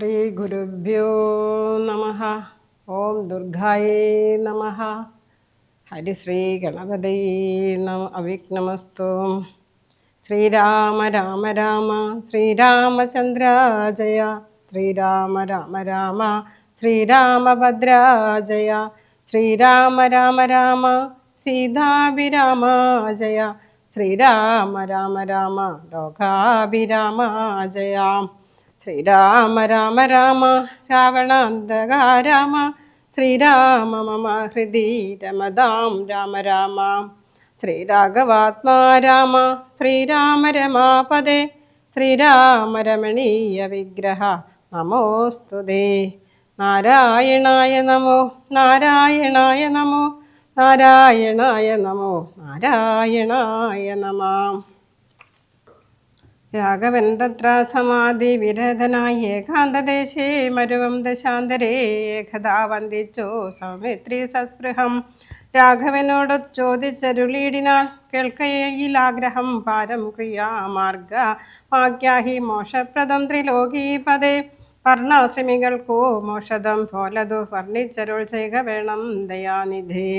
ശ്രീഗുരുഭ്യോ നമ ഓം ദുർഗായേ നമ ഹരിശ്രീ ഗണപതേ നമ അവിഘ്നമസ്തു ശ്രീരാമ രാമ രാമ ശ്രീരാമചന്ദ്ര ജയ ശ്രീരാമ രാമ രാമ ശ്രീരാമഭദ്രാജയ ശ്രീരാമ രാമ രാമ സീതാഭിരാമ ജയ ശ്രീരാമ രാമ രാമ ലോകാഭിരാമ ജയ ശ്രീരാമ രാമ രാമ രാവണാന്തക രാമ ശ്രീരാമ മമ ഹൃദി രമതാം രാമ രാമ. ശ്രീരാഘവാത്മാ രാമ ശ്രീരാമ രമാപദേ. ശ്രീരാമ രമണീയ വിഗ്രഹ നമോസ്തുതേ നാരായണായ നമോ നാരായണായ നമോ നാരായണായ നമോ നാരായണായ നമാം. രാഘവൻ സമാധി വിരധനായി ഏകാന്തദേശേ മരുവം ദശാന്തരേ ഏകഥാ വന്ദിച്ചു സൗമിത്രി സസ്പൃഹം. രാഘവനോട് ചോദിച്ചരുളീടിനാൽ കേൾക്കയിൽ ആഗ്രഹം പാരം ക്രിയാമാർഗ മാഗ്യാഹി മോക്ഷപ്രദം ത്രിലോകീപദേ വർണാശ്രമികൾക്കു മോഷദം പോലതു വർണിച്ചരുൾ ചെയ്യുക വേണം ദയാനിധി.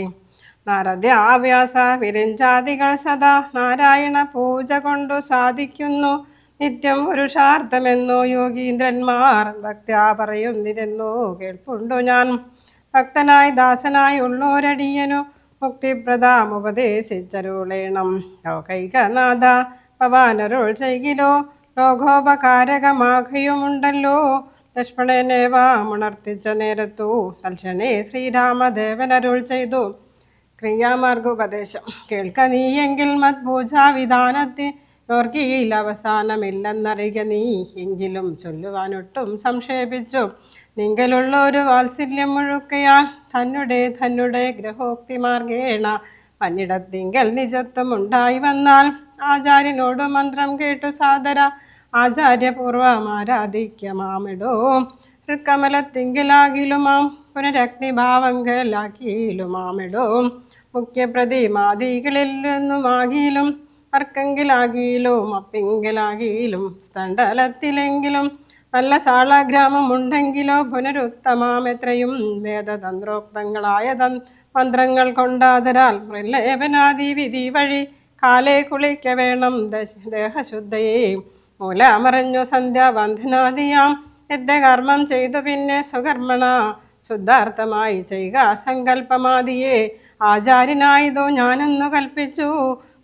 നാരദ്യാവ്യാസ വിരഞ്ചാദികൾ സദാ നാരായണ പൂജ കൊണ്ടു സാധിക്കുന്നു. നിത്യം പുരുഷാർത്ഥമെന്നു യോഗീന്ദ്രന്മാർ ഭക്ത്യാ പറയുന്നിരുന്നു കേൾപ്പുണ്ടു ഞാൻ. ഭക്തനായി ദാസനായി ഉള്ളോരടിയനു മുക്തിപ്രദാം ഉപദേശിച്ചരുളേണം ലോകൈകനാഥ ഭവാനരുൾ ചെയ്കിലോ ലോകോപകാരകമാകയുമുണ്ടല്ലോ. ലക്ഷ്മണനെ വാമുണർത്തിച്ച നേരത്തു തൽക്ഷണേ ശ്രീരാമദേവനരുൾ ചെയ്തു. ക്രിയാമാർഗോപദേശം. കേൾക്ക നീയെങ്കിൽ മത്പൂജാവിധാനത്തിൽ ഓർക്കിയിൽ അവസാനമില്ലെന്നറിയുക നീ. എങ്കിലും ചൊല്ലുവാനൊട്ടും സംക്ഷേപിച്ചു നിങ്കലുള്ള ഒരു വാത്സല്യം മുഴുക്കയാൽ തന്നെ തന്നെ ഗ്രഹോക്തി മാർഗേണ. പന്നിടത്തിങ്കൽ നിജത്വം ഉണ്ടായി വന്നാൽ ആചാര്യനോട് മന്ത്രം കേട്ടു സാദര. ആചാര്യപൂർവം ആരാധിക്കമാമിടോ. തൃക്കമലത്തിങ്കിലാകിലുമാം പുനരഗ്നിഭാവങ്കലാക്കിയിലുമാമിടോ മുഖ്യപ്രതിമാദികളിൽ ആകിയിലും അർക്കെങ്കിലാകിയിലും അപ്പിങ്കിലാകിയിലും സ്തണ്ടലത്തിലെങ്കിലും നല്ല സാളഗ്രാമമുണ്ടെങ്കിലോ പുനരുത്തമാം എത്രയും വേദതന്ത്രോക്തങ്ങളായ മന്ത്രങ്ങൾ കൊണ്ടാതരാൽ പ്രലേപനാദി വിധി വഴി കാലേ കുളിക്ക വേണം ദശ ദേഹശുദ്ധയെ. മൂലമറിഞ്ഞു സന്ധ്യാവന്ധനാദിയാം യുദ്ധകർമ്മം ചെയ്തു പിന്നെ സുകർമ്മണ ശുദ്ധാർത്ഥമായി ചെയ്യുക. സങ്കല്പമാതിയെ ആചാര്യനായതോ ഞാനെന്നു കൽപ്പിച്ചു.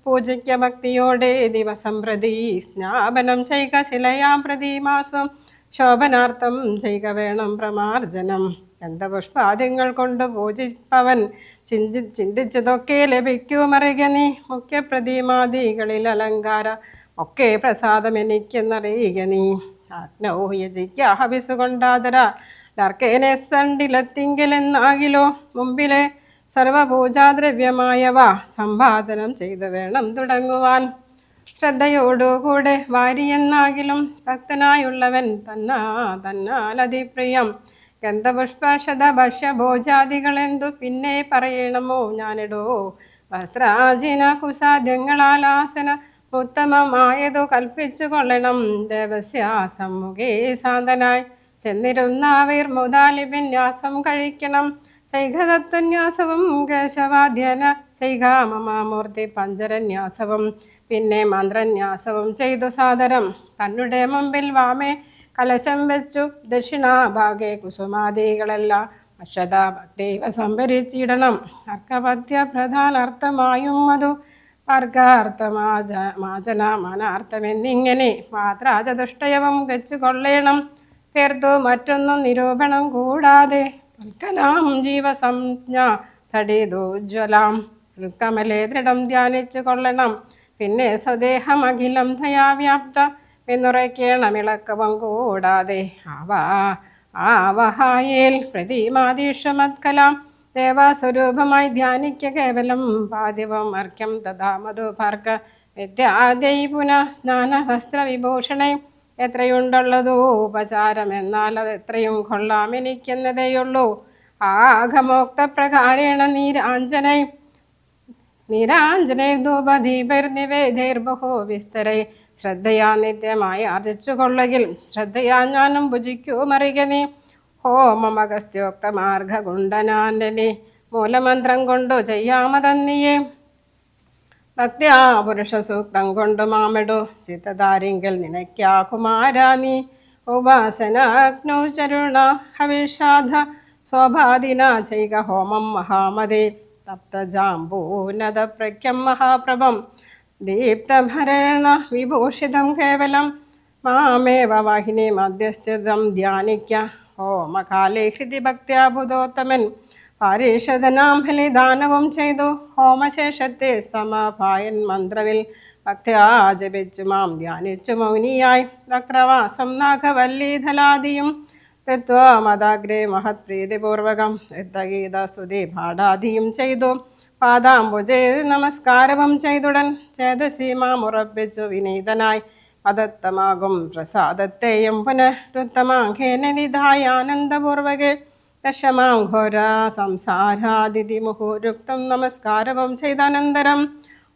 പൂജയ്ക്ക ഭക്തിയോടെ ദിവസം പ്രതി സ്നാപനം ചെയ്യുക. ശിലയാം പ്രതിമാസം ശോഭനാർത്ഥം ചെയ്യുക വേണം പ്രമാർജനം. ഗന്ധപുഷ്പാദ്യങ്ങൾ കൊണ്ട് പൂജിപ്പവൻ ചിന്തി ചിന്തിച്ചതൊക്കെ ലഭിക്കുമറിയുക നീ. മുഖ്യ പ്രതിമാദികളിൽ അലങ്കാര ഒക്കെ പ്രസാദം എനിക്കെന്നറിയുക നീ. ആജ്ഞ ഹവിസു കൊണ്ടാതര. ലർക്കേനെ സണ്ടിലെത്തിങ്കിലെന്നാകിലോ മുമ്പിലെ സർവപൂജാദ്രവ്യമായവ സമ്പാദനം ചെയ്തു വേണം തുടങ്ങുവാൻ. ശ്രദ്ധയോടുകൂടെ വാരിയെന്നാകിലും ഭക്തനായുള്ളവൻ തന്നാ തന്നാലതിപ്രിയം ഗന്ധപുഷ്പശത ഭക്ഷ്യഭോജാദികളെന്തു പിന്നെ പറയണമോ ഞാനിടോ? വസ്ത്രാജിന കുസാദ്യങ്ങളാലാസന ഉത്തമമായതു കൽപ്പിച്ചു കൊള്ളണം ദേവസ്യാസം മുഖേ സാന്തനായി. ചെന്നിരുന്നാവീർ മുതാലിപിന്യാസം കഴിക്കണം. ശൈഖതത്വന്യാസവും കേശവാധ്യന ശൈഖാമമാമൂർത്തി മമാമൂർത്തി പഞ്ചരന്യാസവും പിന്നെ മന്ത്രന്യാസവും ചെയ്തു സാദരം. തന്നുടെ മുമ്പിൽ വാമേ കലശം വെച്ചു. ദക്ഷിണാഭാഗെ കുസുമാദികളെല്ലാം അക്ഷത ഭക്തിവ സംഭരിച്ചിടണം. അർക്കപദ്യ പ്രധാനാർത്ഥമായും മധു. വർഗാർത്ഥമാച മാചന മാനാർത്ഥം എന്നിങ്ങനെ മാത്രാചതുഷ്ടയവും ഗച്ചു കൊള്ളേണം പേർത്തു മറ്റൊന്നും നിരൂപണം കൂടാതെ തൽക്കലാം ജീവസംജ്ഞ തടിതോജ്വലാം കമലെ ദൃഢം ധ്യാനിച്ചു കൊള്ളണം. പിന്നെ സ്വദേഹം അഖിലം ദയാവ്യാപ്ത എന്നുറയ്ക്കണം ഇളക്കവും കൂടാതെ. ആവാ ആവഹായേൽ പ്രതിമാദീഷമത്കലാം ദേവസ്വരൂപമായി ധ്യാനിക്ക കേവലം പാതിവം അർക്യം തഥാ മധുഭാർക്ക വിദ്യാദൈ പുനഃ സ്നാനവസ്ത്രവിഭൂഷണേ എത്രയുണ്ടുള്ളതോ ഉപചാരം എന്നാൽ അത് എത്രയും കൊള്ളാം. എനിക്കെന്നതേയുള്ളൂ. ആഘമോക്ത പ്രകാരേണ നീരാഞ്ജനൈ ബഹോ വിസ്തരൈ. ശ്രദ്ധയാ നിത്യമായി ആർജിച്ചു കൊള്ളുകിൽ ശ്രദ്ധയാ ഞാനും ഭുജിക്കൂ മറികനി ഹോമമഗസ്ത്യോക്ത മാർഗകുണ്ടനാന്റനെ മൂലമന്ത്രം കൊണ്ടു ചെയ്യാമതന്നിയേ. ഭക്തിയാ പുരുഷ സൂക്തം കൊണ്ട് മാമിടു ചിത്തതാരിങ്കൽ നിനയ്ക്കാ കുമാരാ നീ ഉപാസനാഗ്നൗ ചരുണ ഹവിഷാധ സ്വഭാദിന ചൈക ഹോമം മഹാമതി. തപ്തജാംബൂനദ പ്രഖ്യം മഹാപ്രഭം. ദീപ്തഭരണ വിഭൂഷിതം കേവലം. മാമേവ വാഹിനി മധ്യസ്ഥിതം ധ്യാനിക്ക. ഹോമകാലേ ഹൃതി ഭക്ത്യാബുധോത്തമൻ. പാരീഷദനാം ബലിദാനവും ചെയ്തു. ഹോമശേഷത്തെ സമഭായൻ മന്ത്രവിൽ ഭക്ത്യാ ജപിച്ചു മാം ധ്യാനിച്ചു മൗനിയായി. വക്രവാസം നാഗവല്ലീധലാദിയും തത്വമതാഗ്രേ മഹത്പ്രീതിപൂർവകം യുദ്ധഗീതസ്തുതി പാഠാദിയും ചെയ്തു. പാദാംബുജേ നമസ്കാരവും ചെയ്തുടൻ ചേതസി മാം ഉറപ്പിച്ചു വിനീതനായി. പദത്തമാകും പ്രസാദത്തെയും പുനരുത്തമാഘേന നിധായ ആനന്ദപൂർവകെ ദശമാം ഘോര സംസാരാദിതി മുഹുരുക്തം നമസ്കാരവും ചെയ്താനന്തരം.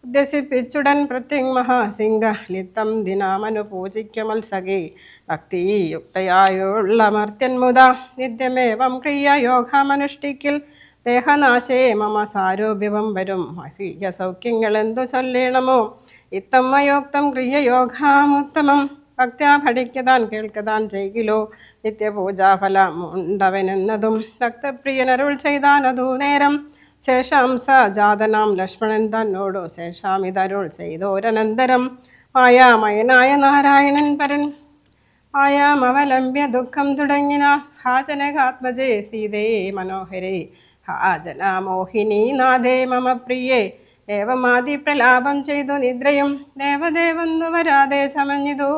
ഉദ്ദേശിപ്പിച്ചുടൻ പ്രത്യങ് മഹാസിംഗ ലിത്തം ദിനാമനു പൂജിക്ക മത്സകി. ഭക്തിയുക്തയായുള്ള മർത്യന്മുത നിത്യമേവം ക്രിയായോഗമനുഷ്ഠിക്കിൽ. ദേഹനാശേ മമ സാരൂപ്യവം വരും. മഹീയ സൗഖ്യങ്ങൾ എന്തു ചൊല്ലേണമോ ഇത്തമ്മയോക്തം ക്രിയയോഗാമുത്തമം. ഭക്ത്യാ പഠിക്കതാൻ കേൾക്കതാൻ ചെയ്കിലോ നിത്യപൂജാഫലം ഉണ്ടവനെന്നതും ഭക്തപ്രിയനരുൾ ചെയ്താനതു നേരം. ശേഷാം സ ജാതനാം ലക്ഷ്മണൻ തന്നോടു ശേഷാം ഇതരുൾ ചെയ്തോരനന്തരം. മായാമയനായ നാരായണൻ പരൻ മായാമവലംബ്യ ദുഃഖം തുടങ്ങിന ഹാജനകാത്മജേ സീതേ മനോഹരേ. ഹാജന മോഹിനി നാഥേ മമ പ്രിയേ. ഏവമാതിപ്രലാപം ചെയ്തു നിദ്രയും ദേവദേവന്നു വരാതെ ചമഞ്ഞിതു.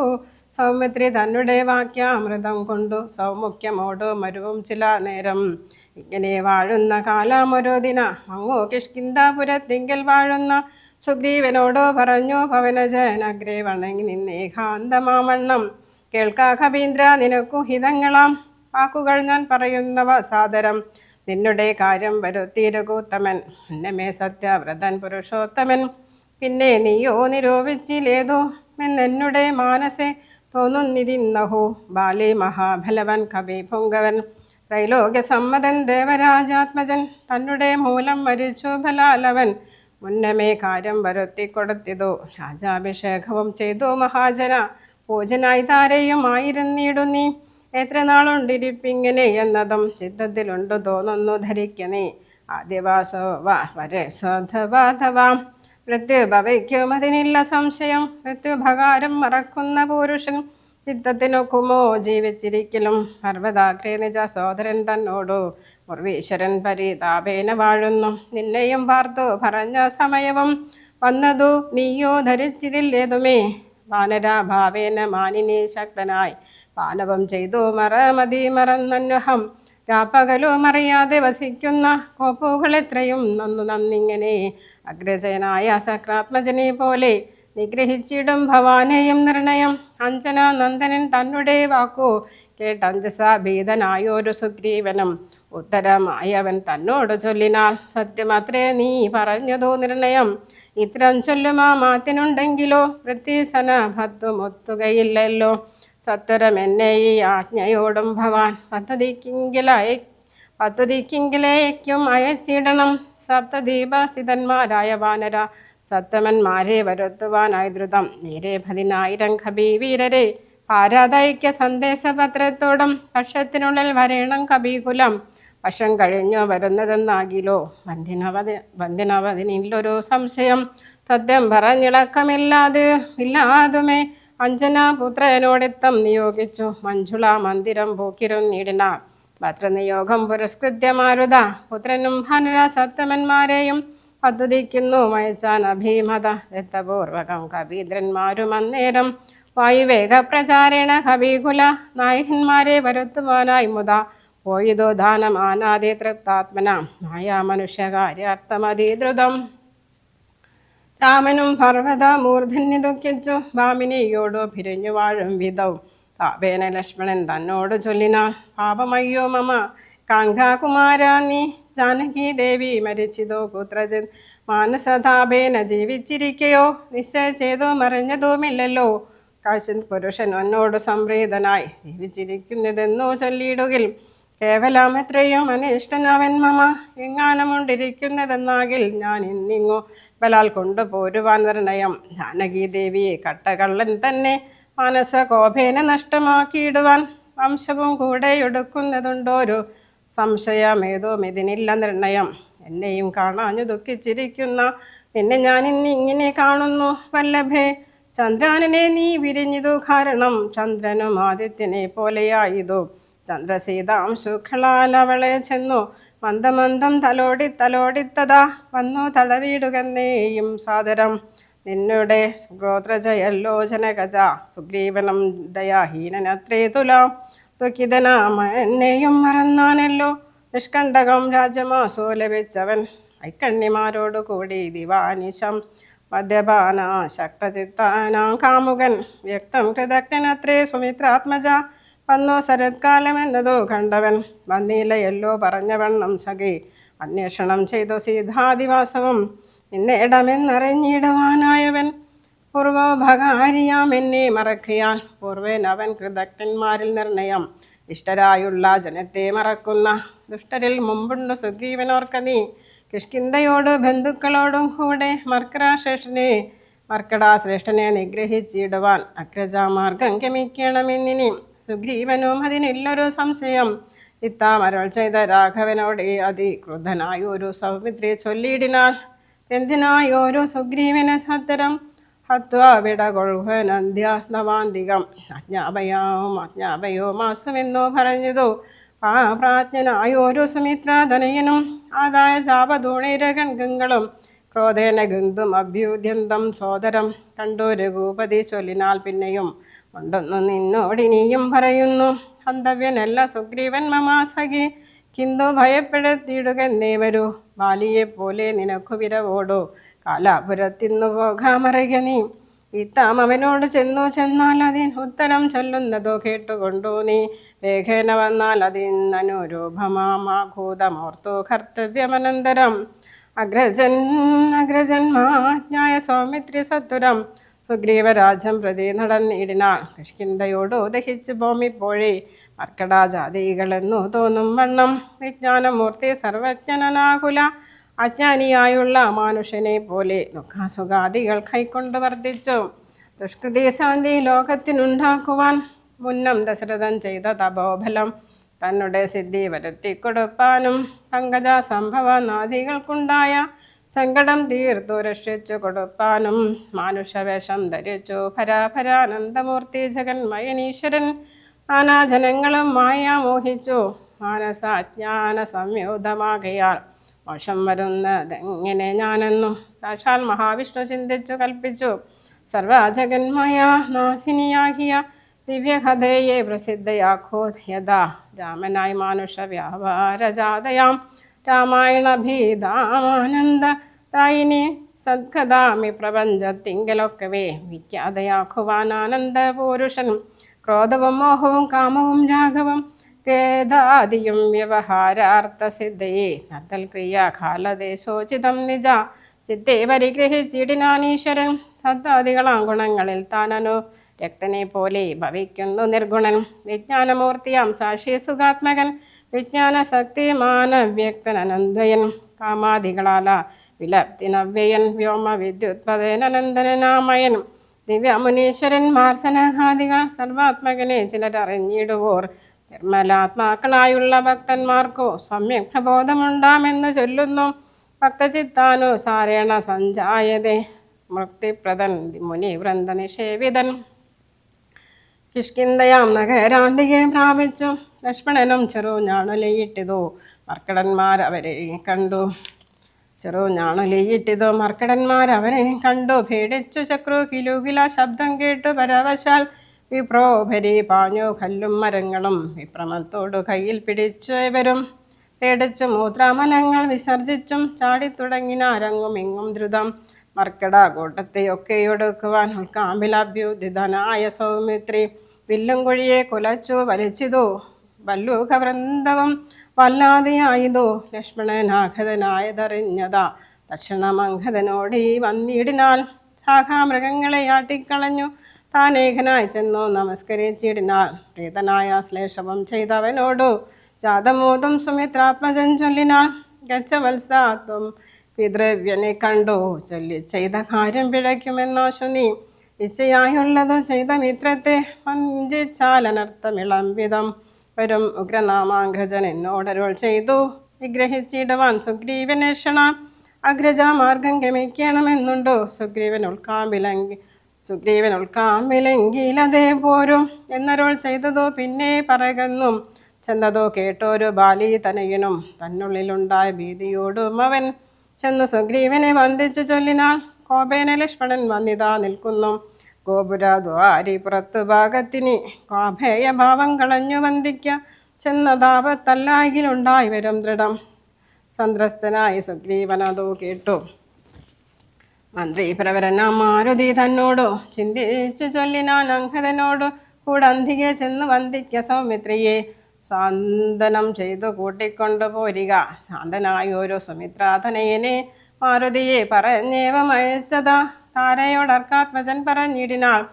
സൗമിത്രി തന്നെ വാക്യാമൃതം കൊണ്ടു സൗമുഖ്യമോടു മരുവും ചില നേരം. ഇങ്ങനെ വാഴുന്ന കാലാമൊരു ദിന. അങ്ങോ കിഷ്കിന്താപുരത്തിങ്കൽ വാഴുന്ന സുഗ്രീവനോടു പറഞ്ഞു ഭവനജനഗ്രേ വണങ്ങി നിന്നേകാന്തമാവണ്ണം കേൾക്കാ കവീന്ദ്ര നിനക്കു ഹിതങ്ങളാം. വാക്കുകൾ ഞാൻ പറയുന്നവ സാദരം. നിന്നുടെ കാര്യം വരുത്തിരുകൂത്തമൻ എന്നമേ സത്യവ്രതൻ പുരുഷോത്തമൻ. പിന്നെ നീയോ നിരൂപിച്ചിലേതു? എന്നെന്നുടെ മാനസെ തോന്നുന്നിതിന്നഹോ. ബാലി മഹാബലവൻ കവി പൊങ്കവൻ. ത്രൈലോക്യ സമ്മതൻ ദേവരാജാത്മജൻ തന്നെ മൂലം മരിച്ചു ബലാലവൻ മുന്നമേ കാര്യം വരുത്തി കൊടുത്തിതു രാജാഭിഷേകവും ചെയ്തു മഹാജന. പൂജനായി താരയുമായിരുന്നിടു നീ. എത്ര നാളുണ്ടിരിപ്പിങ്ങനെ എന്നതും ചിത്തത്തിലുണ്ടു തോന്നുന്നു ധരിക്കണേ. ആദ്യവാസോ വാ വരെ സ്വധവാധവാം മൃത്യുഭവയ്ക്കും അതിനില്ല സംശയം. പ്രത്യുപകാരം മറക്കുന്ന പുരുഷൻ ചിത്തത്തിനൊക്കുമോ ജീവിച്ചിരിക്കലും? പർവതാഗ്രേ നിജ സോദരൻ തന്നോടു മുർവീശ്വരൻ പരിതാപേന വാഴുന്നു. നിന്നെയും പാർത്തു പറഞ്ഞ സമയവും വന്നതു നീയോ ധരിച്ചിതില്ലേതുമേ? വാനരാഭാവേന മാനിനി ശക്തനായി പാനവം ചെയ്തു മറമതി മറന്നന്വഹം. രാപ്പകലോ മറിയാതെ വസിക്കുന്ന കോപ്പുകളെത്രയും നന്നു നന്നിങ്ങനെ. അഗ്രജനായ സക്രാത്മജനെ പോലെ നിഗ്രഹിച്ചിടും ഭവാനെയും നിർണയം. അഞ്ജന നന്ദനൻ തന്നെ വാക്കു കേട്ടഞ്ജസ ഭീതനായൊരു സുഗ്രീവനും. ഉത്തരമായവൻ തന്നോട് ചൊല്ലിനാൽ സത്യമത്രേ നീ പറഞ്ഞതോ നിർണയം. ഇത്തരം ചൊല്ലുമാ മാത്തിനുണ്ടെങ്കിലോ വൃത്തിസന ഭത്വമൊത്തുകയില്ലല്ലോ സത്വരം എന്നെ ഈ ആജ്ഞയോടും ഭവാൻ പദ്ധതിക്കിങ്കിലായി പദ്ധതിക്കിങ്കിലേക്കും അയച്ചിടണം. സപ്തദീപസ്ഥിതന്മാരായ വാനര സത്തമന്മാരെ വരുത്തുവാനായി ദ്രുതം. നേരെ പതിനായിരം കബീവീരരെ ആരാധയ്ക്ക സന്ദേശപത്രത്തോടും പക്ഷത്തിനുള്ളിൽ വരേണം കബീകുലം വർഷം കഴിഞ്ഞു വരുന്നതെന്നാകിലോ? വന്ദിനവതി വന്ദിനവതിനില്ലൊരു സംശയം. സത്യം പറഞ്ഞിളക്കമില്ലാതെ ഇല്ലാതുമേ അഞ്ജനാപുത്രനോടെത്തം നിയോഗിച്ചു. മഞ്ജുള മന്ദിരം പോക്കിരുന്നിടിന ഭദ്രനിയോഗം പുരസ്കൃത്യ മാരുത പുത്രനും ഭാനുര സത്യമന്മാരെയും പദ്ധതിക്കുന്നു. മയച്ചാൻ അഭീമത ദത്തപൂർവകം കവീന്ദ്രന്മാരും അന്നേരം വായുവേഗ പ്രചാരേണ കവികുല. നായകന്മാരെ വരുത്തുവാനായി മുത പോയതോ ആനാദി തൃപ്താത്മന. മായാ മനുഷ്യകാര്യാർത്ഥമതീദ്രുതം രാമനും പർവത മൂർധന്യ ദുഃഖിച്ചു. ഭാമിനിയോടു പിരിഞ്ഞു വാഴും വിധവും താപേന ലക്ഷ്മണൻ തന്നോട് ചൊല്ലിനാ പാപമയ്യോ മമ കാൺക നീ. ജാനകി ദേവി മരിച്ചിതോ പുത്രജൻ. മാനസതാപേന ജീവിച്ചിരിക്കയോ? നിശ്ചയ ചെയ്തോ മറിഞ്ഞതുമില്ലല്ലോ. കാശൻ പുരുഷൻ എന്നോട് സംപ്രീതനായി ജീവിച്ചിരിക്കുന്നതെന്നോ ചൊല്ലിയിടുകിൽ. കേവലം എത്രയും അനിഷ്ടനവൻ മമ. എങ്ങാനമുണ്ടിരിക്കുന്നതെന്നാകിൽ ഞാൻ ഇന്നിങ്ങോ ബലാൽ കൊണ്ടുപോരുവാൻ നിർണയം ജാനകി ദേവിയെ കട്ടകള്ളൻ തന്നെ മനസ്സ കോപേന നഷ്ടമാക്കിയിടുവാൻ വംശവും കൂടെ എടുക്കുന്നതുണ്ടോരു സംശയമേതോ ഇതിനില്ല നിർണയം. എന്നെയും കാണാഞ്ഞു ദുഃഖിച്ചിരിക്കുന്ന നിന്നെ ഞാൻ ഇന്ന് ഇങ്ങനെ കാണുന്നു വല്ലഭേ. ചന്ദ്രാനനെ നീ വിരിഞ്ഞിതു കാരണം ചന്ദ്രനും ആദിത്യനെ പോലെയായതു. ചന്ദ്രസീതാം ശുക്ലാൽ അവളെ ചെന്നു മന്ദമന്ദം തലോടി തലോടിത്തതാ വന്നു തടവിടുകന്നേയും സാദരം. നിന്നുടെ സുഗോത്രജയല്ലോചന ഗജ സുഗ്രീവനം ദയാഹീനനത്രേ തുലാം. ത്വക്കിതനാമ എന്നെയും മറന്നാനല്ലോ. നിഷ്കണ്ടകം രാജമാസോ ലഭിച്ചവൻ ഐക്കണ്ണിമാരോടു കൂടി ദിവാനിശം. മദ്യപാന ശക്തചിത്താനാം കാമുകൻ വ്യക്തം കൃതജ്ഞനത്രേ സുമിത്രാത്മജ. വന്നോ ശരത്കാലം എന്നതോ കണ്ടവൻ. വന്നീലയല്ലോ പറഞ്ഞവണ്ണം സഖി. അന്വേഷണം ചെയ്തു സീതാദിവാസവും ഇന്നേടമെന്നറിഞ്ഞിടുവാനായവൻ പൂർവോപകാരിയാം എന്നെ മറക്കിയാൽ. പൂർവേൻ അവൻ കൃതജ്ഞന്മാരിൽ നിർണയം. ഇഷ്ടരായുള്ള ജനത്തെ മറക്കുന്ന. ദുഷ്ടരിൽ മുമ്പുണ്ട് സുഗ്രീവനോർക്ക നീ. കിഷ്കിന്തയോട് ബന്ധുക്കളോടും കൂടെ മർക്കരാശ്രേഷ്ഠനെ മർക്കടാശ്രേഷ്ഠനെ നിഗ്രഹിച്ചിടുവാൻ അഗ്രജാമാർഗം ഗമിക്കണമെന്നിനി. സുഗ്രീവനും അതിനില്ലൊരു സംശയം. ഇത്താമരൾ ചെയ്ത രാഘവനോട് അതിക്രുദ്ധനായി ഒരു സൗമിത്രി ചൊല്ലിയിടിനാൽ എന്തിനായോരു സുഗ്രീവനെ സത്തരം ഹത്വാ വിടകൊഴുകനന്ധ്യാസ്നവാന്തികം അജ്ഞാപയാവും അജ്ഞാപയോ മാസമെന്നോ പറഞ്ഞതു. ആ പ്രാജ്ഞനായോരു സുമിത്രാധനയനും ആദായ ശാപധൂണിരകൺകങ്ങളും ക്രോധേന ഗന്ധും അഭ്യുദ്യന്തം സോദരം കണ്ടു രഘുപതി ചൊല്ലിനാൽ പിന്നെയും ഉണ്ടെന്നു നിന്നോടിനിയും പറയുന്നു അന്തവ്യനല്ല സുഗ്രീവൻ മമാസഖി. കിന്തു ഭയപ്പെടുത്തിയിടുകെന്നേ വരൂ. ബാലിയെ പോലെ നിനക്കു വിരവോടോ. കാലാപുരത്തിന്നു പോകാമറിയ നീ. ഇത്താം അവനോട് ചെന്നു ചെന്നാൽ അതിൻ ഉത്തരം ചൊല്ലുന്നതോ കേട്ടുകൊണ്ടു നീ. വേഗേന വന്നാൽ അതിനനുരൂപമാഭൂതമോർത്തു കർത്തവ്യമനന്തരം. അഗ്രജൻ അഗ്രജന്മാജ്ഞായ സൗമിത്രി സത്തുരം സുഗ്രീവരാജം പ്രതി നടന്നിടിനാൾ കിഷ്കിന്തയോടു ദഹിച്ചു ഭൂമിപ്പോഴേ മർക്കടാജാതികളെന്നു തോന്നും വണ്ണം. വിജ്ഞാനമൂർത്തി സർവജ്ഞനാകുല. അജ്ഞാനിയായുള്ള മനുഷ്യനെ പോലെ ദുഃഖാസുഖാദികൾ കൈക്കൊണ്ട് വർദ്ധിച്ചു. ദുഷ്കൃതി ശാന്തി ലോകത്തിനുണ്ടാക്കുവാൻ മുന്നം ദശരഥൻ ചെയ്ത തപോഫലം തന്നെ സിദ്ധി വരുത്തി കൊടുപ്പാനും പങ്കജ സംഭവ നാദികൾക്കുണ്ടായ സങ്കടം തീർത്തു രക്ഷിച്ചു കൊടുപ്പാനും മാനുഷവേഷം ധരിച്ചു. ഭരാഭരാനന്ദമൂർത്തി ജഗന്മയനീശ്വരൻ നാനാജനങ്ങളും മായ മോഹിച്ചു മാനസാജ്ഞാന സംയോധമാകയാൽ മോശം വരുന്നതെങ്ങനെ ഞാനെന്നു സാക്ഷാൽ മഹാവിഷ്ണു ചിന്തിച്ചു കൽപ്പിച്ചു. സർവജഗന്മയ നാശിനിയാകിയ ദിവ്യകഥയെ പ്രസിദ്ധയാക്കോ യഥാ രാമനായി മാനുഷ വ്യാപാരജാതയാം രാമായണ ഭീതാനന്ദ തായിനെ സദ്ഗതാമി പ്രപഞ്ചത്തിങ്കലൊക്കവേ വിഖ്യാതയാക്കുവാൻ ആനന്ദ പുരുഷനും ക്രോധവും മോഹവും കാമവും രാഘവം ഖേദാദിയും വ്യവഹാരാർത്ഥസിദ്ധയെ നത്തൽ ക്രിയാകാലദേശോചിതം നിജ. ചിത്തെ പരിഗ്രഹിച്ചിടിനാനീശ്വരൻ സത്താദികളാം ഗുണങ്ങളിൽ താനനു രക്തനെ പോലെ ഭവിക്കുന്നു നിർഗുണൻ. വിജ്ഞാനമൂർത്തിയാം സാക്ഷി സുഖാത്മകൻ. വിജ്ഞാനശക്തിമാന വ്യക്തൻ അനന്ദയൻ കാമാദികളാല വിലപ്തി നവ്യയൻ. വ്യോമ വിദ്യുത്പതേനനന്ദനാമയൻ ദിവ്യമുനീശ്വരൻ മാർസനഹാദികൾ സർവാത്മകനെ ചിലരറിഞ്ഞിടുവോർ. നിർമ്മലാത്മാക്കളായുള്ള ഭക്തന്മാർക്കോ സമ്യക് പ്രബോധമുണ്ടാമെന്ന് ചൊല്ലുന്നു. ഭക്തചിത്താനുസാരേണ സഞ്ചായതേ. മുക്തിപ്രദൻ മുനിവൃന്ദ നിഷേവിതൻ. കിഷ്കിന്തയാം നഗരാന്തികെ പ്രാപിച്ചു ലക്ഷ്മണനും ചെറു ഞാണുലയിട്ടിതു മർക്കടന്മാർ അവരെ കണ്ടു. ചെറു ഞാണുലയിട്ടിതു മർക്കടന്മാർ അവരെ കണ്ടു. പേടിച്ചു ചക്രു കിലുകില ശബ്ദം കേട്ടു. പരവശാൽ വിപ്രോഭരി പാഞ്ഞു. കല്ലും മരങ്ങളും വിപ്രമത്തോടു കയ്യിൽ പിടിച്ചു ഇവരും. പേടിച്ചു മൂത്രാമലങ്ങൾ വിസർജിച്ചും ചാടിത്തുടങ്ങിനാരങ്ങും ഇങ്ങും ദ്രുതം മർക്കട കൂട്ടത്തെയൊക്കെ ഒടുക്കുവാൻ ഉൾക്കാമ്പിലഭ്യുദിതനായ സൗമിത്രി വില്ലും കുഴിയെ കുലച്ചു വലിച്ചിതു. വല്ലൂകവൃന്ദവും വല്ലാതെയായതു ലക്ഷ്മണനാഘതനായതറിഞ്ഞതാ തക്ഷണമംഘതനോടീ വന്നിടിനാൽ ശാഖാമൃഗങ്ങളെ ആട്ടിക്കളഞ്ഞു. താനേകനായി ചെന്നു നമസ്കരിച്ചിടിനാൽ പ്രീതനായ ശ്ലേഷവം ചെയ്തവനോടു ജാതമോദം സുമിത്രാത്മജൻ ഗച്ചവത്സാത്വം പിതൃവ്യനെ കണ്ടോ? ചൊല്ലി ചെയ്ത കാര്യം പിഴയ്ക്കുമെന്നാശു നീ. ഇച്ഛയായുള്ളതു ചെയ്ത മിത്രത്തെ വഞ്ചിച്ചാലനർത്ഥമിളം വിധം വരും ഉഗ്രനാമാഗ്രജൻ എന്നോടരുൾ ചെയ്തു. വിഗ്രഹിച്ചിടുവാൻ സുഗ്രീവനേഷണ അഗ്രജാമാർഗം ഗമിക്കണമെന്നുണ്ടോ? സുഗ്രീവൻ ഉൾക്കാമ്പിലങ്കി സുഗ്രീവൻ ഉൾക്കാമ്പിലെങ്കിലതേ പോരും. എന്നരുൾ ചെയ്തതോ പിന്നെ പറയുന്നു. ചെന്നതോ കേട്ടോരു ബാലി തനയനും തന്നുള്ളിലുണ്ടായ ഭീതിയോടും അവൻ ചെന്നു സുഗ്രീവനെ വന്ദിച്ചു ചൊല്ലിനാൽ കോപേന ലക്ഷ്മണൻ വന്നിതാ നിൽക്കുന്നു. ഗോപുരദ്വാരി പുറത്തു ഭാഗത്തിനി കോപേയ ഭാവം കളഞ്ഞു വന്ദിക്ക. ചെന്നതാപത്തല്ലായിലുണ്ടായി വരും ദൃഢം. സന്ത്രസ്തനായി സുഗ്രീവനതോ കേട്ടു. മന്ത്രി പ്രവരന മാരുതി തന്നോടു ചിന്തിച്ചു ചൊല്ലിനാൻ അങ്കദനോടു കൂടന്തികെ ചെന്ന് വന്ദിക്ക സൗമിത്രിയെ. സാന്ത്വനം ചെയ്തു കൂട്ടിക്കൊണ്ടു പോരിക. ശാന്തനായി ഓരോ സുമിത്രാധനയനെ മാരുതിയെ പറഞ്ഞേവം അയച്ചതാ താരയോടർക്കാത്മജൻ പറഞ്ഞിടിനാൾ.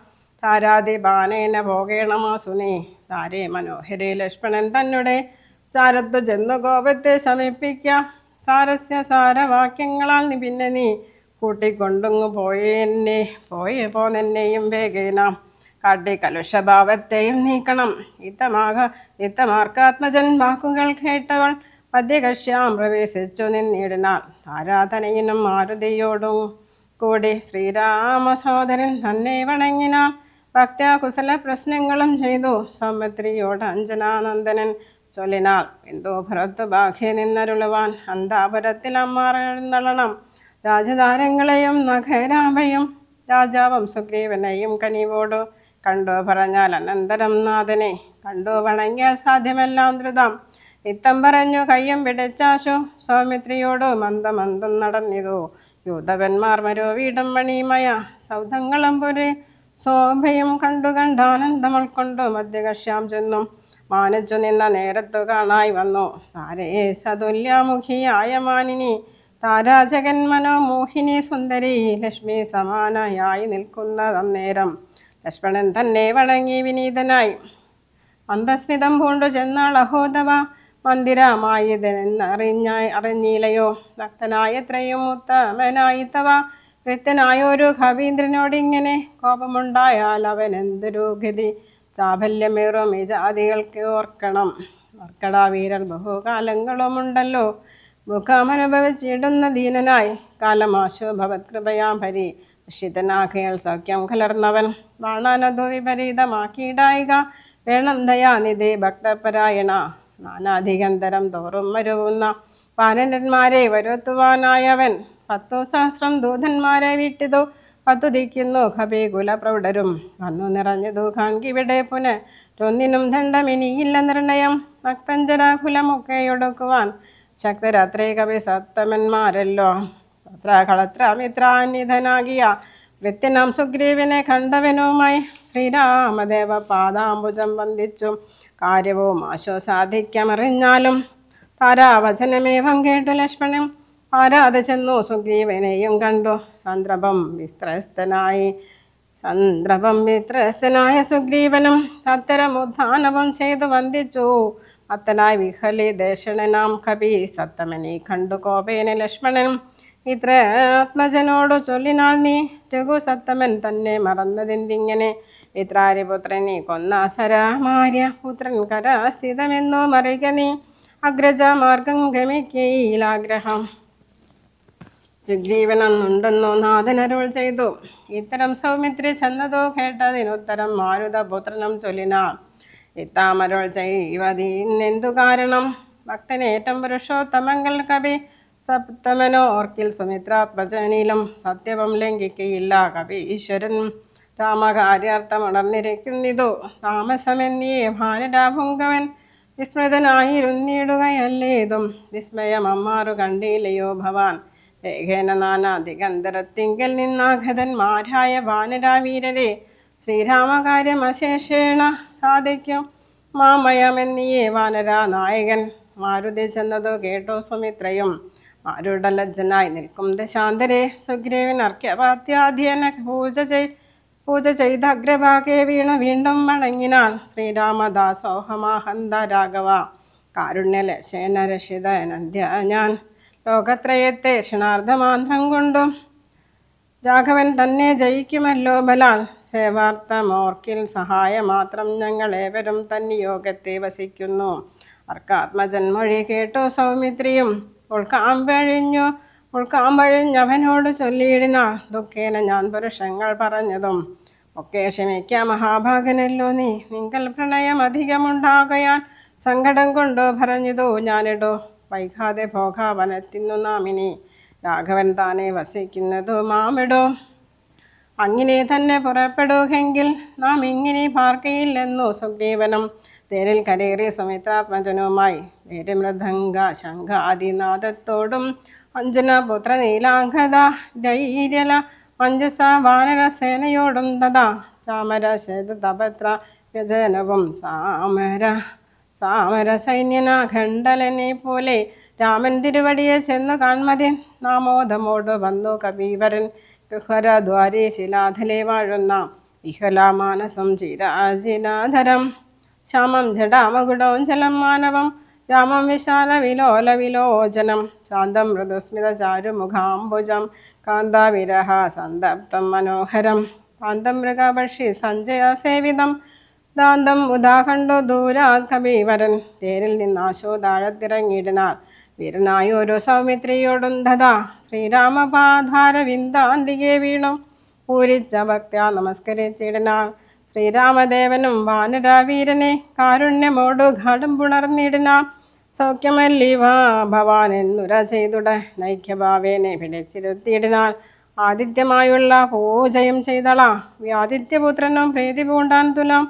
താരാതി ബാനേന പോകേണമോ സുനി. താരേ മനോഹരെ ലക്ഷ്മണൻ തന്നെ ചാരത്തു ചെന്നു കോപത്തെ ശമിപ്പിക്കാം. സാരസ്യ സാരവാക്യങ്ങളാൽ നീ പിന്നെ നീ. കൂട്ടിക്കൊണ്ടുങ്ങു പോയെന്നെ. പോയേ പോന്നെയും വേഗേന. കാട്ടി കലുഷഭാവത്തെയും നീക്കണം ഇത്തമാക ഇത്തമാർക്കാത്മജന്മാക്കുകൾ കേട്ടവൾ മധ്യകക്ഷ്യാം പ്രവേശിച്ചു നിന്നിടിനാൾ. ആരാധനയിനും മാരുതിയോടും കൂടി ശ്രീരാമ സഹോദരൻ തന്നെ വണങ്ങിനാൾ ഭക്തകുശല കുശല പ്രശ്നങ്ങളും ചെയ്തു. സൗമിത്രിയോട് അഞ്ജനാനന്ദനൻ ചൊല്ലിനാൾ ഭരത്ത് ബാഹ്യ നിന്നരുളുവാൻ അന്താപുരത്തിൽ അമ്മാറെഴുന്നള്ളണം. രാജധാരങ്ങളെയും നഖരാമയും രാജാവും സുഗ്രീവനെയും കനിവോടു കണ്ടു പറഞ്ഞാൽ അനന്തരം നാഥനെ. കണ്ടു വണങ്ങിയാൽ സാധ്യമെല്ലാം ധൃതം ഇത്തം പറഞ്ഞു കയ്യും പിടിച്ചാശു. സൗമിത്രിയോട് മന്ദമന്ദം നടന്നിതു. യൂതവന്മാർ മരോ വീടും മണിമയ. സൗധങ്ങളും പുരി ശോഭയും കണ്ടു കണ്ടാനന്ദം ഉൾക്കൊണ്ടു മധ്യകശ്യാം ചെന്നും. മാനച്ചു നിന്ന നേരത്തു കാണായി വന്നു. താരേ സതുല്യമുഖിയായ മാനിനി. താരാജകൻ മനോമോഹിനി സുന്ദരി. ലക്ഷ്മി സമാനയായി നിൽക്കുന്ന അന്നേരം. ലക്ഷ്മണൻ തന്നെ വണങ്ങി വിനീതനായി. അന്തസ്മിതം പൂണ്ടു ചെന്നാൾ അഹോദവ. മന്ദിരമായതെന്നറിഞ്ഞ അറിഞ്ഞില്ലയോ? ഭക്തനായത്രയും ഉത്തമനായിത്തവ. കൃത്യനായൊരു കവീന്ദ്രനോടിങ്ങനെ കോപമുണ്ടായാൽ അവൻ എന്തൊരു ഗതി? ചാബല്യമേറും ഈ ജാതികൾക്ക് ഓർക്കണം. ഓർക്കടാ വീരർ ബഹുകാലങ്ങളുമുണ്ടല്ലോ. മുഖമനുഭവിച്ചിടുന്ന ദീനനായി. കാലമാശു ഭവത്കൃപയാം ഭരി രക്ഷിതനാകയാൽ സൗഖ്യം കലർന്നവൻ ബാണാനതു വിപരീതമാക്കിയിടായിക വേണം ദയാനിധി ഭക്തപരായണ. നാനാധികന്തരം തോറും വരുവുന്ന പാലനന്മാരെ വരുത്തുവാനായവൻ. പത്തു സഹസ്രം ദൂതന്മാരെ വിട്ടിതു. പത്തുതിക്കുന്നു കപികുല പ്രൗഢരും വന്നു നിറഞ്ഞതു കാൺകിവിടെ പുനരൊന്നിനും ദണ്ഡമിനിയില്ല നിർണയം. ഭക്തഞ്ജരാകുലമൊക്കെയൊടുക്കുവാൻ ശക്തരാത്രി കവി സത്തമന്മാരല്ലോ അത്ര കളത്രമിത്രാന്വിതനാകിയ വൃത്യനാം സുഗ്രീവിനെ കണ്ടവനുമായി ശ്രീരാമദേവ പാദാംബുജം വന്ദിച്ചു കാര്യവും ആശോ സാധിക്കമറിഞ്ഞാലും താരാവചനമേവം കേട്ടു ലക്ഷ്മണൻ. ആരാധ ചെന്നു സുഗ്രീവനെയും കണ്ടു. സന്ദർഭം വിസ്ത്രസ്തനായി. സന്ദർഭം വിത്രസ്തനായ സുഗ്രീവനും സത്തരമുദ്ധാനവും ചെയ്തു വന്ദിച്ചു. അത്തനായി വിഹലി ദേശണനാം കവി സത്തമനെ കണ്ടു കോപേന ലക്ഷ്മണനും ഇത്ര ആത്മജനോടു ചൊല്ലിനാൾ നീ രഘു സത്തമൻ തന്നെ മറന്നതെന്തിങ്ങനെ? മിത്രാരിപുത്രനെ കൊന്ന സരാമാര്യ പുത്രൻ കരാസ്ഥിതമെന്നു മറിക നീ. അഗ്രജ മാർഗം ഗമിക്കയിലാഗ്രഹം സുഗ്രീവനെന്നുണ്ടെന്നോ നാഥനരുൾ ചെയ്തു. ഇത്തരം സൗമിത്രി ചെന്നതോ കേട്ടതിനുത്തരം മാരുതപുത്രനും ചൊല്ലിനാൾ. ഇത്താമരുൾ ചെയ്വതീന്നെന്തു കാരണം? ഭക്തനേറ്റം പുരുഷോത്തമങ്ങൾ കവി സപ്തമനോ ഓർക്കിൽ സുമിത്രാത്മജനിലും സത്യവും ലംഘിക്കയില്ല കവി ഈശ്വരൻ. രാമകാര്യാർത്ഥമുണർന്നിരിക്കുന്നിതു താമസമെന്നിയേ ഭാരരാഭുങ്കവൻ വിസ്മൃതനായിരുന്നിടുകയല്ലേതും. വിസ്മയം അമ്മാറു കണ്ടില്ലയോ ഭവാൻ. ഏകേന വേഗേന നാനാധികന്തരത്തിങ്കൽ നിന്നാഗതന്മാരായ വാനരാവീരരെ ശ്രീരാമകാര്യമശേഷേണ സാധിക്കും. മാമയമെന്നിയേ വാനരാ നായകൻ മാരുതി ചെന്നതോ കേട്ടോ സുമിത്രയും മാരുടലജ്ജനായി നിൽക്കും. ദശാന്തരെ സുഗ്രീവൻ അർഘ്യപാത്യാധ്യന പൂജ ചെയ് പൂജ ചെയ്ത അഗ്രഭാഗെ വീണ വീണ്ടും വണങ്ങിനാൽ ശ്രീരാമദാസോഹമാഹന്ത രാഘവ. കാരുണ്യലശേന രക്ഷിത നന്ദ്യ ഞാൻ. ലോകത്രയത്തെ ക്ഷണാർദ്ധമാന്ത്രം കൊണ്ടും രാഘവൻ തന്നെ ജയിക്കുമല്ലോ ബലാൽ. സേവാർത്ഥമോർക്കിൽ സഹായമാത്രം ഞങ്ങളേവരും തന്നിയോഗത്തെ വസിക്കുന്നു. അർക്കാത്മജന്മൊഴി കേട്ടു സൗമിത്രിയും. ഉൾക്കാമ്പഴിഞ്ഞു ഉൾക്കാമ്പഴിഞ്ഞവനോട് ചൊല്ലിയിടുന്ന ദുഃഖേന ഞാൻ പുരുഷങ്ങൾ പറഞ്ഞതും. ഒക്കെ ക്ഷമിക്ക മഹാഭാഗനല്ലോ നീ നിങ്ങൾ പ്രണയം അധികമുണ്ടാകയാൽ സങ്കടം കൊണ്ടു പറഞ്ഞതോ ഞാനിടോ. വൈകാതെ ഭോഗാവനത്തിന്നു നാമിനി രാഘവൻ താനെ വസിക്കുന്നതു മാമിടോ. അങ്ങനെ തന്നെ പുറപ്പെടുകെങ്കിൽ നാം ഇങ്ങനെ പാർക്കയില്ലെന്നു സുഗ്രീവനം. തേരിൽ കരേറി സുമിത്രാത്മജനുമായി വേരമൃദംഗ ശംഖ ആദിനാഥത്തോടും അഞ്ജന പുത്ര നീലാംഗത ധൈര്യല മഞ്ജസ വാനരസേനയോടും തഥാ ചാമര ശേതു തപത്ര വ്യജനവും സാമര സാമര സൈന്യന ഖണ്ഡലനെ പോലെ രാമൻ തിരുവടിയെ ചെന്നു കാൺമതി നാമോദമോട് വന്നു കബീവരൻ ഗുഹരദ്വാരേ ശിലാധലെ വാഴുന്ന. ഇഹലാമാനസം ചിരാജിനാധരം. ശ്യാമം ജടാമകുടവും ജലം മാനവം. രാമം വിശാല വിലോല വിലോചനം. ശാന്തം മൃദുസ്മിത ചാരുമുഖാംബുജം. കാന്താവിരഹ സന്തപ്തം മനോഹരം. കാന്തം മൃഗപക്ഷി സഞ്ജയ സേവിതം. ദാന്തം ഉദാഹണ്ടു ദൂരാത് കബീവരൻ തേരിൽ നിന്നാശോ താഴത്തിറങ്ങിയിടിനാർ വീരനായ ഒരു സൗമിത്രിയോടും ധതാ ശ്രീരാമപാധാര വിന്ദാന്തികെ വീണു. പൂരിച്ച ഭക്ത്യാ നമസ്കരിച്ചിടനാൾ ശ്രീരാമദേവനും വാനരാവീരനെ കാരുണ്യമോടു ഘടം പുണർന്നിടനാൾ സൗഖ്യമല്ലീവാ ഭവാൻ എന്നുര ചെയ്തുട നൈക്യഭാവേനെ പിടിച്ചിരുത്തിയിടനാൾ ആദിത്യമായുള്ള പൂജയും ചെയ്തള. ആദിത്യപുത്രനും പ്രീതി പൂണ്ടാൻ തുലാം.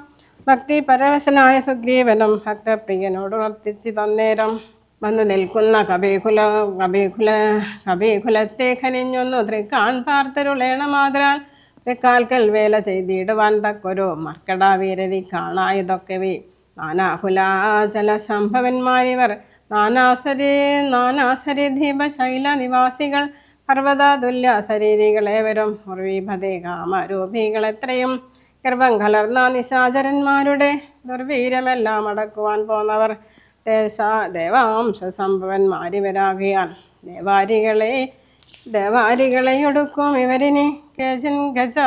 ഭക്തി പരവശനായ സുഗ്രീവനും ഭക്തപ്രിയനോട് ഉണർത്തിച്ച് തന്നേരം വന്നു നിൽക്കുന്ന കബീകുല കബീകുല കബീകുലത്തെ ഖനിഞ്ഞൊന്നു തൃക്കാൺ പാർത്തരുളേണ മാതരാൽ തൃക്കാൽക്കൽ വേല ചെയ്തിടുവാൻ തക്കൊരു മർക്കട വീരരി കാണായതൊക്കെവേ നാനാകുലാചല സംഭവന്മാരിവർ നാനാസരി നാനാസരി ശൈല നിവാസികൾ പർവതാതുല്യ ശരീരികളേവരും മുറിവിഭതേ കാമരൂപികൾ എത്രയും ഗർഭം കലർന്ന നിശാചരന്മാരുടെ ദുർവീരമെല്ലാം അടക്കുവാൻ പോന്നവർ ദേശ ദേവാംശ സംഭവന്മാരിവരാകിയാൽ ദേവാരികളെ ദേവാരികളെ ഒടുക്കും ഇവരിന്. കേജൻ ഗജ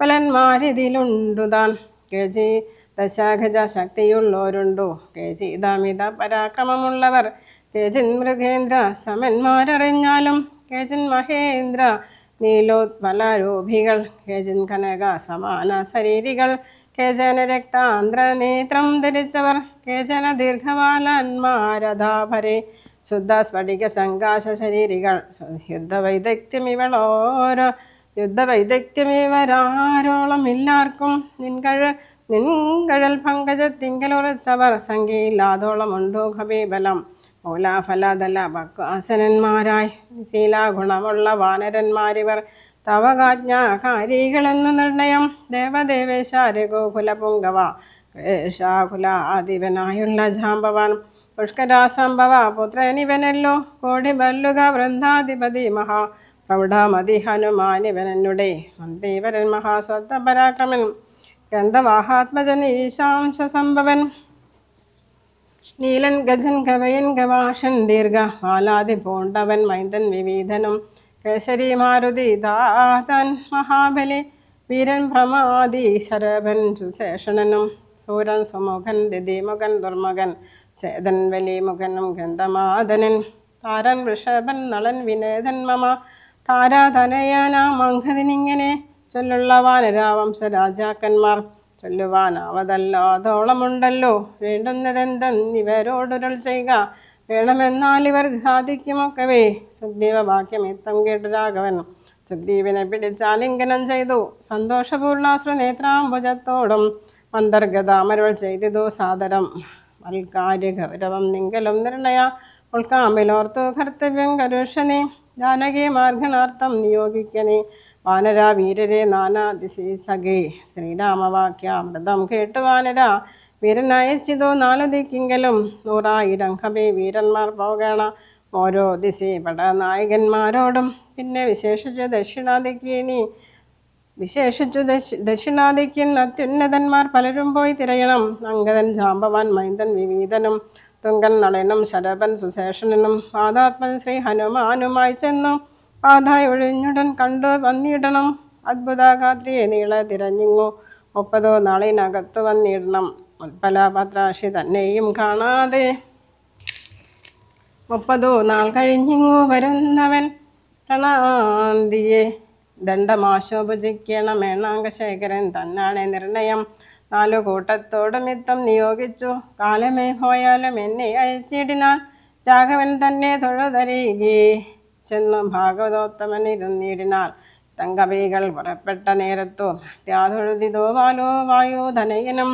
പലന്മാരിതിലുണ്ടുതാൻ. കേജി ദശാഗജ ശക്തിയുള്ളവരുണ്ടു കേജി ദാമിത പരാക്രമമുള്ളവർ. കേജിൻ മൃഗേന്ദ്ര സമന്മാരറിഞ്ഞാലും കേജിൻ മഹേന്ദ്ര നീലോത്പലരൂപികൾ കേജിൻ കനക സമാന ശരീരികൾ കേചന രക്താന്ത്രനേത്രം ധരിച്ചവർ. കേചന ദീർഘവാലന്മാരഥാഭരെ ശുദ്ധ സ്ഫടിക സങ്കാശ ശരീരികൾ യുദ്ധവൈദഗ്ധ്യം ഇവളോരോ യുദ്ധവൈദഗ്ധ്യമിവരാരോളം എല്ലാവർക്കും നിൻകഴ നിൻകഴൽ പങ്കജത്തിങ്കലുറച്ചവർ സംഖ്യയില്ലാതോളമുണ്ടോ ഖബീബലം? മൂലാഫലതല ഭക്വാസനന്മാരായി ശീലാഗുണമുള്ള വാനരന്മാരിവർ തവകാജ്ഞാകാരികളെന്ന നിർണയം ദേവദേവേശാരി കേശാകുലാധിപനായുള്ള ജാമ്പവാൻ പുഷ്കരാസംഭവ പുത്രനിവനല്ലോ കോടി ബല്ലുക വൃന്ദാധിപതി മഹാ പ്രൗഢമതി ഹനുമാനിവനെന്നുടെ മന്ത്രീവരൻ മഹാസ്വത്ത പരാക്രമൻ ഗന്ധവാഹാത്മജൻ ഈശാംശ സംഭവൻ. നീലൻ ഗജൻ ഗവയൻ ഗവാഷൻ ദീർഘ വാലാതി പൂണ്ടവൻ മൈന്ദൻ വിവീധനും കേസരി മാരുതി ദാതൻ മഹാബലി വീരൻ പ്രമാദി ശരഭൻ സുശേഷണനും സൂരൻ സുമുഖൻ ദിതിമുഖൻ ദുർമുഖൻ സേതൻ വലിമുഖനും ഗന്ധമാതനൻ താരൻ വൃഷഭൻ നളൻ വിനേതൻ മമ താരാതനയാനാമംഘതിനിങ്ങനെ ചൊല്ലുള്ള വാനരാവംശ രാജാക്കന്മാർ ചൊല്ലുവാനാവതല്ലാതോളമുണ്ടല്ലോ വേണ്ടുന്നതെന്തെന്നിവരോടൊരുൾ ചെയ്യുക വേണമെന്നാൽ ഇവർ സാധിക്കുമൊക്കവേ സുഗ്രീവ വാക്യം ഇത്തം കേട്ട് രാഘവൻ. സുഗ്രീവനെ പിടിച്ചാലിംഗനം ചെയ്തു. സന്തോഷപൂർണാശ്രു നേത്രാംബുജത്തോടും അന്തർഗതാമരുൾ ചെയ്തിതു സാദരം. വൽക്കാര്യ ഗൗരവം നിങ്കലും നിർണയ. ഉൾക്കാമ്പിലോർത്തു കർത്തവ്യം കരുഷനെ. ജാനകി മാർഗണാർത്ഥം നിയോഗിക്കനെ. വാനര വീരരെ നാനാ ദിശി സഖേ ശ്രീരാമവാക്യാമൃതം കേട്ടു വാനര. വീരനയച്ചിതോ നാലു ദിക്കിങ്കലും നൂറായിരം കവി വീരന്മാർ പോകണ. ഓരോ ദിശപട നായകന്മാരോടും. പിന്നെ വിശേഷിച്ച് ദക്ഷിണാദിക്ക് ഇനി വിശേഷിച്ചു ദക്ഷി ദക്ഷിണാദിക്കൻ അത്യുന്നതന്മാർ പലരും പോയി തിരയണം. അങ്കദൻ ജാമ്പവാൻ മൈന്ദൻ വിവീതനും തുങ്കൻ നളനും ശരഭൻ സുശേഷനും പാതാത്മൻ ശ്രീ ഹനുമാനുമായി ചെന്നു. പാതായി ഒഴിഞ്ഞുടൻ കണ്ടു വന്നിടണം. അത്ഭുതാഗാത്രിയെ നീളെ തിരഞ്ഞിങ്ങു. മുപ്പതോ നാളിനകത്ത് വന്നിടണം. ഉൽപ്പലഭദ്രാശി തന്നെയും കാണാതെ. മുപ്പതോ നാൾ കഴിഞ്ഞിങ്ങു വരുന്നവൻ പ്രണാന്തിയെ ദണ്ഡമാശോഭജിക്കണം മേണാങ്കശേഖരൻ തന്നാണ് നിർണയം. നാലു കൂട്ടത്തോട് മിത്തം നിയോഗിച്ചു. കാലമേ പോയാലും എന്നെ അയച്ചിടിനാൽ രാഘവൻ തന്നെ തൊഴുതരികി. ചെന്നു ഭാഗവതോത്തമൻ ഇരുന്നിടിനാൽ തങ്കവികൾ പുറപ്പെട്ട നേരത്തു ത്യാതൊഴുതിതോ വാലോ വായുധനയനും.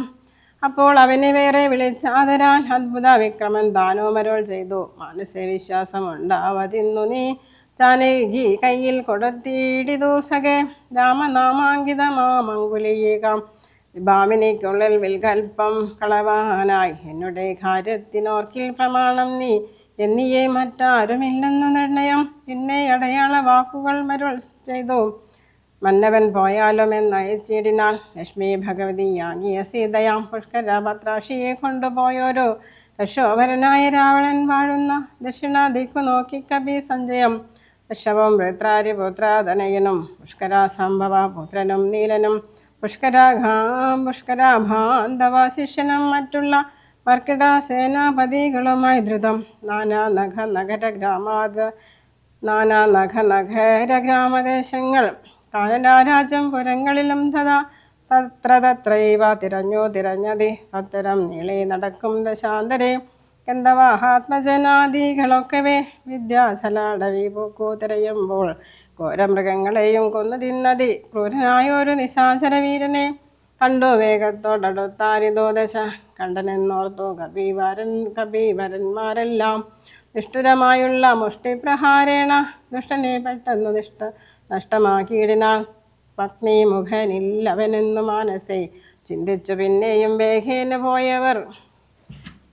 അപ്പോൾ അവനെ വേറെ വിളിച്ചാതരാൻ അത്ഭുത വിക്രമൻ ദാനോമരോൾ ചെയ്തു. മനസ്സെ വിശ്വാസമുണ്ടാവതിന്നു നീ ജാനകി കയ്യിൽ കൊടുത്തിടിതു സഖേ രാമനാമാങ്കിതമാമങ്കുലിയേകാം. ഭാവിനിക്കുള്ളിൽ വിൽകൽപ്പം കളവാനായി. എന്നുടെ കാര്യത്തിനോർക്കിൽ പ്രമാണം നീ. എന്നിയെ മറ്റാരുമില്ലെന്നു നിർണയം. പിന്നെ അടയാള വാക്കുകൾ മരുൾ ചെയ്തു. മന്നവൻ പോയാലും എന്നയച്ചിടിനാൽ ലക്ഷ്മി ഭഗവതിയാകിയ സീതയാം പുഷ്കരപത്രാക്ഷിയെ കൊണ്ടുപോയോരോ. രക്ഷോഭരനായ രാവണൻ വാഴുന്ന ദക്ഷിണ ദിക്കു നോക്കി കവി സഞ്ജയം. ഋഷഭം വൃത്രാരിപുത്രാതനയനും പുഷ്കരാസംഭവ പുത്രനും നീലനും പുഷ്കരാഘാം പുഷ്കരാഭാന്തവാശിഷ്യനും മറ്റുള്ള വർക്കിട സേനാപതികളുമായി ധൃതം. നാനാ നഖ നഗര ഗ്രാമാത് നാനാ നഖ നഗര ഗ്രാമദേശങ്ങൾ. കാനനാരാജ്യം പുരങ്ങളിലും തഥാ തത്ര തത്രൈവ തിരഞ്ഞു തിരഞ്ഞതി സത്തരം നീളി നടക്കും ദശാന്തരെ. ഗന്ധവാഹാത്മജനാദികളൊക്കവേ വിദ്യാസലാടവി പൂക്കൂത്തിരയുമ്പോൾ ഘോരമൃഗങ്ങളെയും കൊന്നു തിന്നതി. ക്രൂരനായ ഒരു നിശാചര വീരനെ കണ്ടു വേഗത്തോടടുത്താരിതോ ദശ കണ്ടനെന്നോർത്തു കപീവരൻ കപീവരന്മാരെല്ലാം നിഷ്ഠുരമായുള്ള മുഷ്ടിപ്രഹാരേണ ദുഷ്ടനെ പെട്ടെന്നു നിഷ്ഠ നഷ്ടമാക്കിയിടിനാൾ. പത്നി മുഖനില്ലവനെന്നു മാനസേ. ചിന്തിച്ചു പിന്നെയും വേഗേന പോയവർ